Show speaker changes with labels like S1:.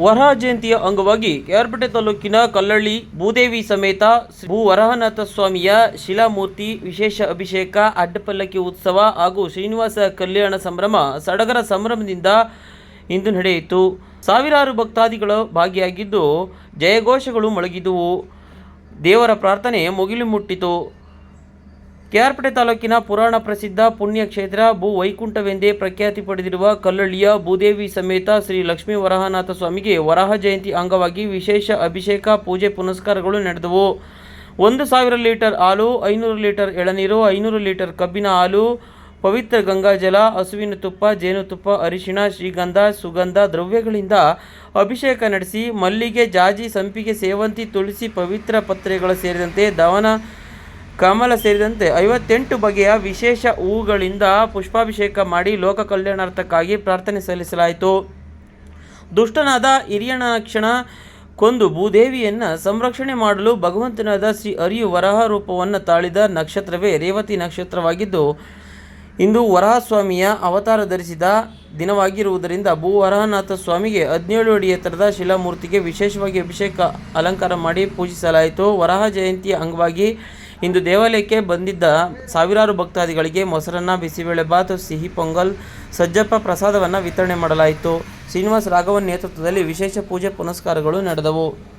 S1: ವರಹ ಜಯಂತಿಯ ಅಂಗವಾಗಿ ಕೆಆರ್ಪೇಟೆ ತಾಲೂಕಿನ ಕಲ್ಲಳ್ಳಿ, ಭೂದೇವಿ ಸಮೇತ ಭೂ ವರಹನಾಥ ಸ್ವಾಮಿಯ ಶಿಲಾಮೂರ್ತಿ, ವಿಶೇಷ ಅಭಿಷೇಕ, ಅಡ್ಡಪಲ್ಲಕ್ಕಿ ಉತ್ಸವ ಹಾಗೂ ಶ್ರೀನಿವಾಸ ಕಲ್ಯಾಣ ಸಂಭ್ರಮ ಸಡಗರ ಸಂಭ್ರಮದಿಂದ ಇಂದು ನಡೆಯಿತು. ಸಾವಿರಾರು ಭಕ್ತಾದಿಗಳು ಭಾಗಿಯಾಗಿದ್ದು ಜಯಘೋಷಗಳು ಮೊಳಗಿದುವು. ದೇವರ ಪ್ರಾರ್ಥನೆ ಮುಗಿಲು ಮುಟ್ಟಿತು. ಕೆಆರ್ಪೇಟೆ ತಾಲೂಕಿನ ಪುರಾಣ ಪ್ರಸಿದ್ಧ ಪುಣ್ಯಕ್ಷೇತ್ರ ಭೂ ವೈಕುಂಠವೆಂದೇ ಪ್ರಖ್ಯಾತಿ ಪಡೆದಿರುವ ಕಲ್ಲಳ್ಳಿಯ ಭೂದೇವಿ ಸಮೇತ ಶ್ರೀ ಲಕ್ಷ್ಮೀ ವರಹನಾಥ ಸ್ವಾಮಿಗೆ ವರಹ ಜಯಂತಿ ಅಂಗವಾಗಿ ವಿಶೇಷ ಅಭಿಷೇಕ, ಪೂಜೆ, ಪುನಸ್ಕಾರಗಳು ನಡೆದವು. ಒಂದು ಸಾವಿರ ಲೀಟರ್ ಹಾಲು, ಐನೂರು ಲೀಟರ್ ಎಳನೀರು, ಐನೂರು ಲೀಟರ್ ಕಬ್ಬಿನ ಹಾಲು, ಪವಿತ್ರ ಗಂಗಾಜಲ ಹಸುವಿನ ತುಪ್ಪ ಜೇನುತುಪ್ಪ ಅರಿಶಿಣ, ಶ್ರೀಗಂಧ, ಸುಗಂಧ ದ್ರವ್ಯಗಳಿಂದ ಅಭಿಷೇಕ ನಡೆಸಿ ಮಲ್ಲಿಗೆ, ಜಾಜಿ, ಸಂಪಿಗೆ, ಸೇವಂತಿ, ತುಳಸಿ, ಪವಿತ್ರ ಪತ್ರೆಗಳ ಸೇರಿದಂತೆ ದವನ ಕಮಲ ಸೇರಿದಂತೆ ಐವತ್ತೆಂಟು ಬಗೆಯ ವಿಶೇಷ ಹೂವುಗಳಿಂದ ಪುಷ್ಪಾಭಿಷೇಕ ಮಾಡಿ ಲೋಕ ಕಲ್ಯಾಣಾರ್ಥಕ್ಕಾಗಿ ಪ್ರಾರ್ಥನೆ ಸಲ್ಲಿಸಲಾಯಿತು. ದುಷ್ಟನಾದ ಹಿರಿಯಣಕ್ಷಣ ಕೊಂದು ಭೂದೇವಿಯನ್ನು ಸಂರಕ್ಷಣೆ ಮಾಡಲು ಭಗವಂತನಾದ ಶ್ರೀ ಹರಿಯು ವರಹ ರೂಪವನ್ನು ತಾಳಿದ ನಕ್ಷತ್ರವೇ ರೇವತಿ ನಕ್ಷತ್ರವಾಗಿದ್ದು, ಇಂದು ವರಹಸ್ವಾಮಿಯ ಅವತಾರ ಧರಿಸಿದ ದಿನವಾಗಿರುವುದರಿಂದ ಭೂ ವರಹನಾಥ ಸ್ವಾಮಿಗೆ ಹದಿನೇಳು ಅಡಿ ಎತ್ತರದ ಶಿಲಾಮೂರ್ತಿಗೆ ವಿಶೇಷವಾಗಿ ಅಭಿಷೇಕ ಅಲಂಕಾರ ಮಾಡಿ ಪೂಜಿಸಲಾಯಿತು. ವರಹ ಜಯಂತಿಯ ಅಂಗವಾಗಿ ಇಂದು ದೇವಾಲಯಕ್ಕೆ ಬಂದಿದ್ದ ಸಾವಿರಾರು ಭಕ್ತಾದಿಗಳಿಗೆ ಮೊಸರನ್ನ ಬಿಸಿಬೇಳೆಬಾತ್ ಸಿಹಿ ಪೊಂಗಲ್, ಸಜ್ಜಪ್ಪ ಪ್ರಸಾದವನ್ನು ವಿತರಣೆ ಮಾಡಲಾಯಿತು. ಶ್ರೀನಿವಾಸ ರಾಘವನ್ ನೇತೃತ್ವದಲ್ಲಿ ವಿಶೇಷ ಪೂಜೆ ಪುನಸ್ಕಾರಗಳು ನಡೆದವು.